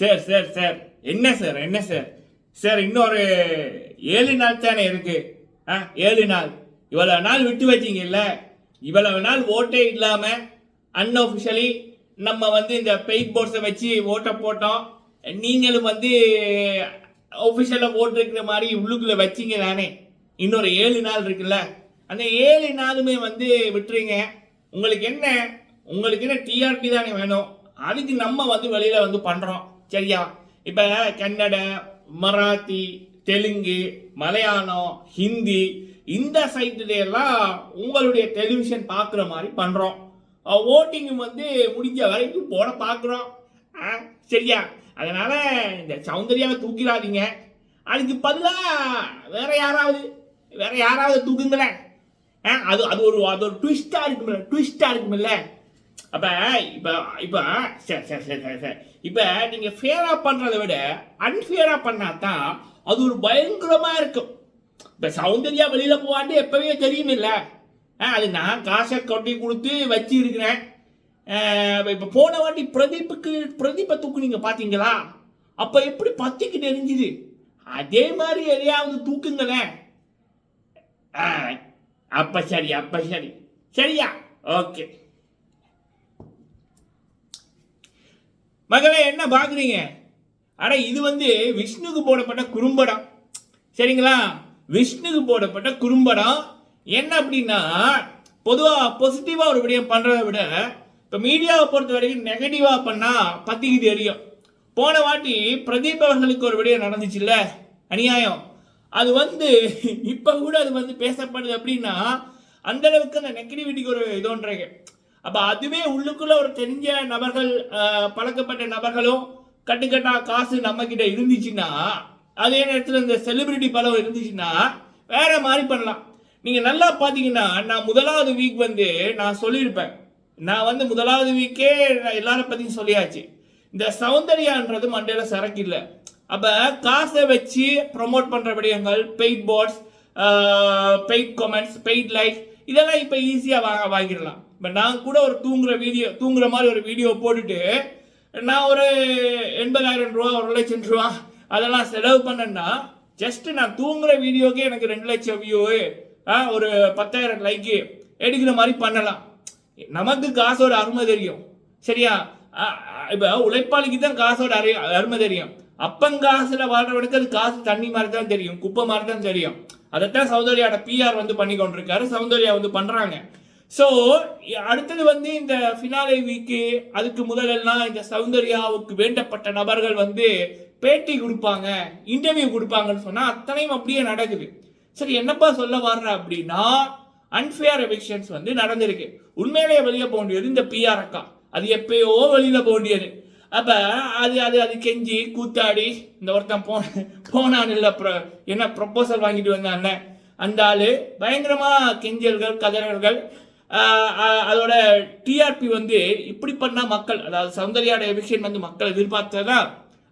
Sir sir sir. என்ன sir என்ன sir? Sir இன்னொரு ஏழு நாள் தானே இருக்கு. ஆ ஏழு நாள். இவ்வளவு நாள் விட்டு வச்சிங்கல்ல? இவ்வளவு நாள் ஓட்டே இல்லாமல் அன்அஃபிஷியலி நம்ம வந்து இந்த பெயிட் போர்ட்ஸை வச்சு ஓட்டை போட்டோம். நீங்களும் வந்து ஒஃபிஷியலாக போட்டிருக்கிற மாதிரி உள்ளுக்குள்ள வச்சீங்க தானே. இன்னொரு ஏழு நாள் இருக்குல்ல? அந்த ஏழு நாளுமே வந்து விட்டுறீங்க உங்களுக்கு என்ன? உங்களுக்கு என்ன டிஆர்பி தானே வேணும். அதுக்கு நம்ம வந்து வெளியில் வந்து பண்ணுறோம் சரியா? இப்போ கன்னட மராத்தி தெலுங்கு மலையாளம் ஹிந்தி இந்த சைட்டுல எல்லாம் உங்களுடைய டெலிவிஷன் பார்க்குற மாதிரி பண்ணுறோம் ஓட்டிங் வந்து முடிஞ்ச வரைக்கும் போட பார்க்குறோம் ஆ, சரியா? அதனால் இந்த சௌந்தர்யாவை தூக்கிடாதீங்க. அதுக்கு பதிலாக வேற யாராவது வேற யாராவது தூக்குங்களேன். ஆ, அது அது ஒரு அது ஒரு ட்விஸ்ட்டாக இருக்குமில்ல ட்விஸ்ட்டாக இருக்குமில்ல அப்போ இப்போ இப்போ சரி சரி சரி சரி சரி இப்போ நீங்கள் ஃபேராக பண்ணுறத விட அன்ஃபேராக பண்ணால் தான் அது ஒரு பயங்கரமாக இருக்கும். இப்போ சௌந்தர்யா வெளியில் போவாண்டு எப்போவே தெரியும் ஆ அது நான் காசை கொட்டி கொடுத்து வச்சிருக்கிறேன். இப்போ போன வாட்டி பிரதீப்புக்கு பிரதீப்பை தூக்குனீங்க பார்த்தீங்களா? அப்போ எப்படி பத்திக்கிட்டு எரிஞ்சுது அதே மாதிரி எதையாவது தூக்குங்களேன். ஆ, சரி அப்போ சரி. சரியா? ஓகே. மகளே என்ன பார்க்குறீங்க அட இது வந்து விஷ்ணுக்கு போடப்பட்ட குறும்படம். சரிங்களா? விஷ்ணுக்கு போடப்பட்ட குறும்படம். என்ன அப்படின்னா பொதுவாக பாசிட்டிவாக ஒரு விடயம் பண்ணுறதை விட இப்போ மீடியாவை பொறுத்த வரைக்கும் நெகட்டிவாக பண்ணால் பத்திக்கு தெரியும். போன வாட்டி பிரதீப் அவர்களுக்கு ஒரு விடயம் நடந்துச்சுல்ல? அநியாயம். அது வந்து இப்போ கூட அது வந்து பேசப்படுது அப்படின்னா அந்த அளவுக்கு அந்த நெகட்டிவிட்டிக்கு ஒரு இதோன்றீங்க அப்போ அதுவே உள்ளுக்குள்ள ஒரு தெரிஞ்ச நபர்கள் பழக்கப்பட்ட நபர்களும் கட்டுக்கட்டா காசு நம்ம கிட்ட இருந்துச்சுன்னா அதே நேரத்தில் இந்த செலிபிரிட்டி பலம் இருந்துச்சுன்னா வேற மாதிரி பண்ணலாம். நீங்கள் நல்லா பார்த்தீங்கன்னா நான் முதலாவது வீக் வந்து நான் சொல்லியிருப்பேன். நான் வந்து முதலாவது வீக்கே நான் எல்லாரும் பற்றியும் சொல்லியாச்சு. இந்த சௌந்தர்யான்றது மண்டையில் சரக்கு இல்லை. அப்போ காசை வச்சு ப்ரொமோட் பண்ணுற விடயங்கள் paid posts paid comments paid like இதெல்லாம் இப்போ ஈஸியாக வாங்க வாங்கிடலாம். இப்போ நான் கூட ஒரு தூங்குற வீடியோ தூங்குற மாதிரி ஒரு வீடியோ போட்டுட்டு நான் ஒரு எண்பதாயிரம் ரூபா ஒரு லட்சம் ரூபா அதெல்லாம் செலவு பண்ணேன்னா ஜஸ்ட் நான் தூங்குற வீடியோக்கே எனக்கு ரெண்டு லட்சம் வியூ ஒரு பத்தாயிரம் லைக்கு எடுக்கிற மாதிரி பண்ணலாம். நமக்கு காசோட அருமை தெரியும். சரியா? இப்போ உழைப்பாளிக்கு தான் காசோட அறி அருமை தெரியும். அப்பங்காசில் வாழ்றவனுக்கு அது காசு தண்ணி மாதிரி தான் தெரியும் குப்பை மாதிரி தான் தெரியும். அதைத்தான் சௌந்தர்யாவோட பிஆர் வந்து பண்ணி கொண்டிருக்காரு. சௌந்தர்யா வந்து பண்ணுறாங்க ஸோ அடுத்தது வந்து இந்த ஃபினாலே வீக்கு அதுக்கு முதலெல்லாம் இந்த சௌந்தர்யாவுக்கு வேண்டப்பட்ட நபர்கள் வந்து பேட்டி கொடுப்பாங்க இன்டர்வியூ கொடுப்பாங்கன்னு சொன்னால் அத்தனையும் அப்படியே நடக்குது. சரி என்னப்பா சொல்ல வர்ற அப்படின்னா அன்ஃபேர் எவிக்ஷன்ஸ் வந்து நடந்திருக்கு. உண்மையிலேயே வெளியே போக வேண்டியது இந்த பிஆர் அக்கா. அது எப்பயோ வெளியில் போக வேண்டியது அப்போ அது அது அது கெஞ்சி கூத்தாடி இந்த ஒருத்தன் போன போனான் இல்லை ப்ரோ என்ன ப்ரொபோசல் வாங்கிட்டு வந்தானே அந்த ஆள் பயங்கரமாக கெஞ்சல்கள் கதறல்கள். அதோட டிஆர்பி வந்து இப்படி பண்ணால் மக்கள் அதாவது சௌந்தர்யாவோட எவிக்ஷன் வந்து மக்கள் எதிர்பார்த்ததா?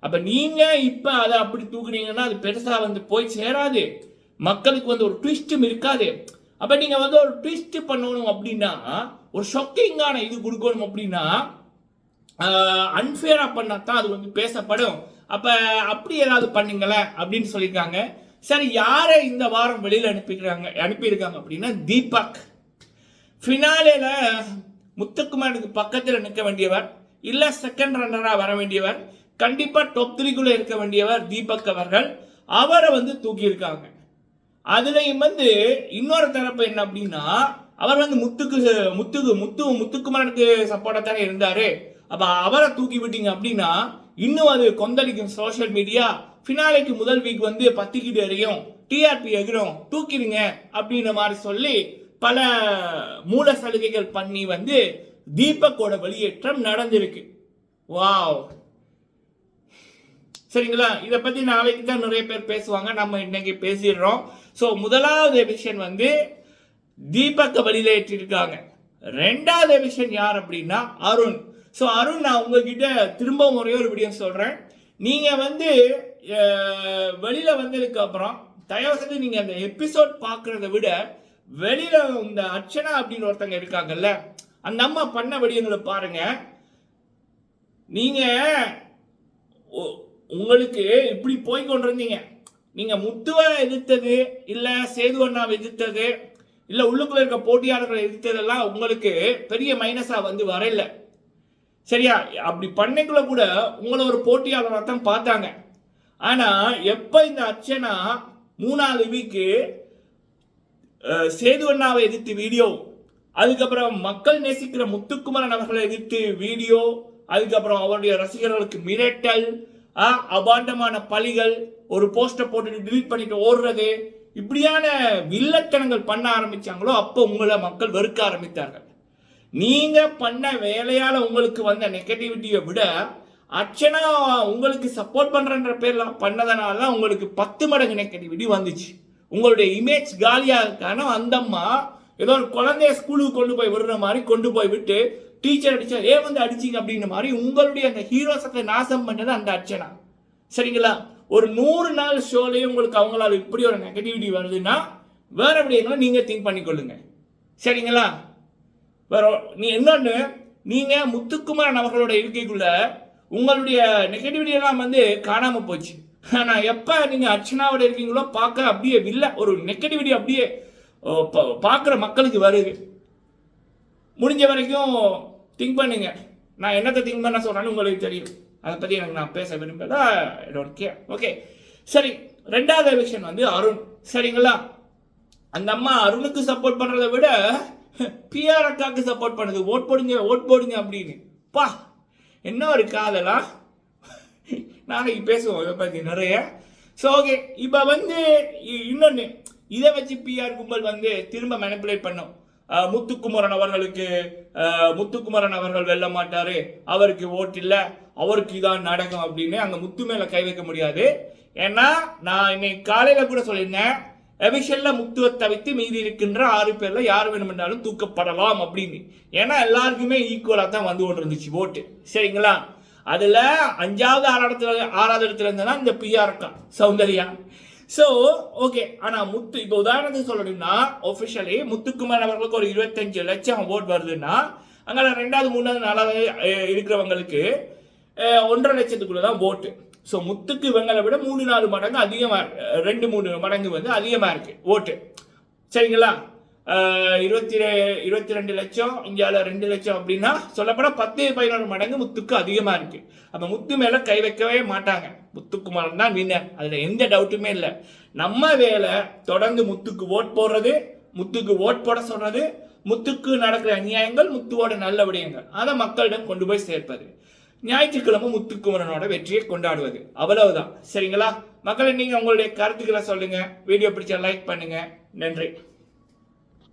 அப்போ நீங்கள் இப்போ அதை அப்படி தூக்குனீங்கன்னா அது பெருசாக வந்து போய் சேராது. மக்களுக்கு வந்து ஒரு ட்விஸ்ட்டும் இருக்காது. அப்போ நீங்கள் வந்து ஒரு ட்விஸ்ட் பண்ணணும் அப்படின்னா ஒரு ஷொக்கிங்கான இது கொடுக்கணும் அப்படின்னா அன்ஃபேராக பண்ணால் தான் அது வந்து பேசப்படும். அப்போ அப்படி ஏதாவது பண்ணுங்களேன் அப்படின்னு சொல்லியிருக்காங்க. சரி யாரை இந்த வாரம் வெளியில் அனுப்பிக்கிறாங்க அனுப்பியிருக்காங்க அப்படின்னா தீபக். ஃபினாலேல முத்துக்குமாருக்கு பக்கத்தில் நிற்க வேண்டியவர் இல்ல செகண்ட் ரன்னரா வர வேண்டியவர் கண்டிப்பா டாப் த்ரீக்குள்ள இருக்க வேண்டியவர் தீபக் அவர்கள். அவரை வந்து தூக்கியிருக்காங்க. அதுலயும் வந்து இன்னொரு தரப்பு என்ன அப்படின்னா அவர் வந்து முத்துக்கு முத்துக்கு முத்து முத்துக்குமாருக்கு சப்போர்ட்டா தானே இருந்தாரு. அப்ப அவரை தூக்கி விட்டீங்க அப்படின்னா இன்னும் அது கொந்தளிக்கும் சோஷியல் மீடியா ஃபினாலைக்கு முதல் வீக் வந்து பத்திக்கிட்டு எறியும். டிஆர்பி எகிரும் தூக்கிடுங்க அப்படின்ற மாதிரி சொல்லி பல மூல சலுகைகள் பண்ணி வந்து தீபக்கோட வெளியேற்றம் நடந்திருக்கு. வாவ். சரிங்களா? இதை பத்தி நாளைக்கு தான் நிறைய பேர் பேசுவாங்க. நம்ம இன்னைக்கு பேசிடுறோம். ஸோ முதலாவது விஷயம் வந்து தீபக்க வெளியில ஏற்றிருக்காங்க ரெண்டாவது விஷயம் யார் அப்படின்னா அருண். ஸோ அருண் நான் உங்ககிட்ட திரும்ப ஒரே ஒரு விடியம் சொல்றேன். நீங்க வந்து வெளியில் வெளியில வந்ததுக்கு அப்புறம் தயவு செஞ்சு நீங்க அந்த எபிசோட் பார்க்கறத விட வெளியில இந்த அர்ச்சனா அப்படின்னு ஒருத்தங்க இருக்காங்கல்ல அந்த அம்மா பண்ண விடயங்களை பாருங்க. நீங்க ஒ- உங்களுக்கு இப்படி போய் கொண்டிருந்தீங்க. நீங்க முத்துவை எதிர்த்தது இல்ல சேது அண்ணாவை எதிர்த்தது இல்ல உள்ளுக்குள்ள இருக்க போட்டியாளர்களை எதிர்த்ததெல்லாம் உங்களுக்கு பெரிய மைனஸா வந்து வரல சரியா? அப்படி பண்ணைக்குள்ள கூட உங்களை ஒரு போட்டியாளராக தான் பார்த்தாங்க. ஆனா எப்ப இந்த அர்ச்சனா மூணாவது வீக்கு சேது அண்ணாவை எதிர்த்து வீடியோ. அதுக்கப்புறம் மக்கள் நேசிக்கிற முத்துக்குமரன் அவர்களை எதிர்த்து வீடியோ. அதுக்கப்புறம் அவருடைய ரசிகர்களுக்கு மிரட்டல். அபாண்டமான பழிகள். ஒரு போஸ்டர் போட்டு டிலீட் பண்ணிட்டு ஓடுறது. இப்படியான வில்லத்தனங்கள் பண்ண ஆரம்பிச்சாங்களோ அப்போ உங்களை மக்கள் வெறுக்க ஆரம்பித்தார்கள். நீங்க பண்ண வேலையால உங்களுக்கு வந்த நெகட்டிவிட்டியை விட அர்ச்சனா உங்களுக்கு சப்போர்ட் பண்றன்ற பேர்ல பண்ணதனால தான் உங்களுக்கு பத்து மடங்கு நெகட்டிவிட்டி வந்துச்சு. உங்களுடைய இமேஜ் காலியாக இருக்கான அந்த அம்மா ஏதோ ஒரு குழந்தைய ஸ்கூலுக்கு கொண்டு போய் விடுற மாதிரி கொண்டு போய் விட்டு டீச்சர் அடிச்சா ஏன் வந்து அடிச்சிங்க? அப்படின்ற மாதிரி உங்களுடைய அந்த ஹீரோசத்தை நாசம் பண்ணது அந்த அர்ச்சனா. சரிங்களா? ஒரு நூறு நாள் ஷோலையும் உங்களுக்கு அவங்களால இப்படி ஒரு நெகட்டிவிட்டி வருதுன்னா வேற எப்படிங்களா நீங்க திங்க் பண்ணிக்கொள்ளுங்க. சரிங்களா? வேற நீ இன்னொன்று நீங்க முத்துக்குமாரன் அவர்களோட இருக்கைக்குள்ள உங்களுடைய நெகட்டிவிட்டி எல்லாம் வந்து காணாம போச்சு. ஆனால் எப்போ நீங்கள் அர்ச்சனாவோட இருக்கீங்களோ பார்க்க அப்படியே இல்லை ஒரு நெகட்டிவிட்டி அப்படியே பா- பார்க்குற மக்களுக்கு வருது. முடிஞ்ச வரைக்கும் திங்க் பண்ணுங்க. நான் என்னத்தை திங்க் பண்ண சொல்கிறேன்னு உங்களுக்கு தெரியும். அதை பற்றி எனக்கு நான் பேச விரும்பல ஓகே ஓகே சரி ரெண்டாவது விஷயம் வந்து அருண். சரிங்களா? அந்த அம்மா அருணுக்கு சப்போர்ட் பண்ணுறத விட பிஆர் அக்காவுக்கு சப்போர்ட் பண்ணுது. ஓட் போடுங்க ஓட் போடுங்க அப்படின்னு. பா என்ன ஒரு காதலா? நாளைக்கு பேசுவோம். இதை பற்றி நிறைய. ஸோ ஓகே இப்போ வந்து இ- இன்னொன்று இதை வச்சு பிஆர் கும்பல் வந்து திரும்ப மேனிப்புலேட் பண்ணும். முத்துக்குமரன் அவர்களுக்கு முத்துக்குமரன் அவர்கள் வெல்ல மாட்டாரு. அவருக்கு ஓட்டு இல்லை. அவருக்கு இதான் நடக்கும் அப்படின்னு அங்கே முத்து மேலே கை வைக்க முடியாது. ஏன்னா நான் இன்னைக்கு காலையில் கூட சொல்லியிருந்தேன். எவிஷல்ல முத்துவை தவிர்த்து மீதி இருக்கின்ற ஆறு பேர்ல யார் வேணுமென்றாலும் தூக்கப்படலாம் அப்படின்னு. ஏன்னா எல்லாருக்குமே ஈக்குவலாக தான் வந்து கொண்டு இருந்துச்சு ஓட்டு சரிங்களா? அதில் அஞ்சாவது ஆறாவது இடத்துல ஆறாவது இடத்துல இருந்ததுன்னா இந்த பிஆர் அக்கா சௌந்தர்யா. ஸோ ஓகே ஆனால் முத்து இப்போ உதாரணத்துக்கு சொல்லணும்னா ஒஃபிஷியலி முத்துக்குமார் அவர்களுக்கு ஒரு இருபத்தஞ்சு லட்சம் ஓட் வருதுன்னா அங்கே ரெண்டாவது மூணாவது நாலாவது இருக்கிறவங்களுக்கு ஒன்றரை லட்சத்துக்குள்ள தான் ஓட்டு ஸோ முத்துக்கு இவங்களை விட மூணு நாலு மடங்கு அதிகமாக ரெண்டு மூணு மடங்கு வந்து அதிகமாக இருக்குது ஓட்டு சரிங்களா? இருபத்தி ரெ- இருபத்தி ரெண்டு லட்சம் இந்தியாவில் ரெண்டு லட்சம் அப்படின்னா சொல்லப்போனால் பத்து பதினோரு மடங்கு முத்துக்கு அதிகமாக இருக்குது அப்போ முத்து மேலே கை வைக்கவே மாட்டாங்க. முத்துக்குமாரன் தான் வின்னர் அதில் எந்த டவுட்டுமே இல்லை. நம்ம வேலை தொடர்ந்து முத்துக்கு ஓட் போடுறது முத்துக்கு ஓட் போட சொல்கிறது முத்துக்கு நடக்கிற அநியாயங்கள் முத்துவோட நல்ல விடயங்கள். அதை மக்களிடம் கொண்டு போய் சேர்ப்பது. ஞாயிற்றுக்கிழமை முத்துக்குமரனோட வெற்றியை கொண்டாடுவது. அவ்வளவுதான். சரிங்களா? மக்களை நீங்கள் உங்களுடைய கருத்துக்களை சொல்லுங்கள் வீடியோ பிடிச்ச லைக் பண்ணுங்கள் நன்றி.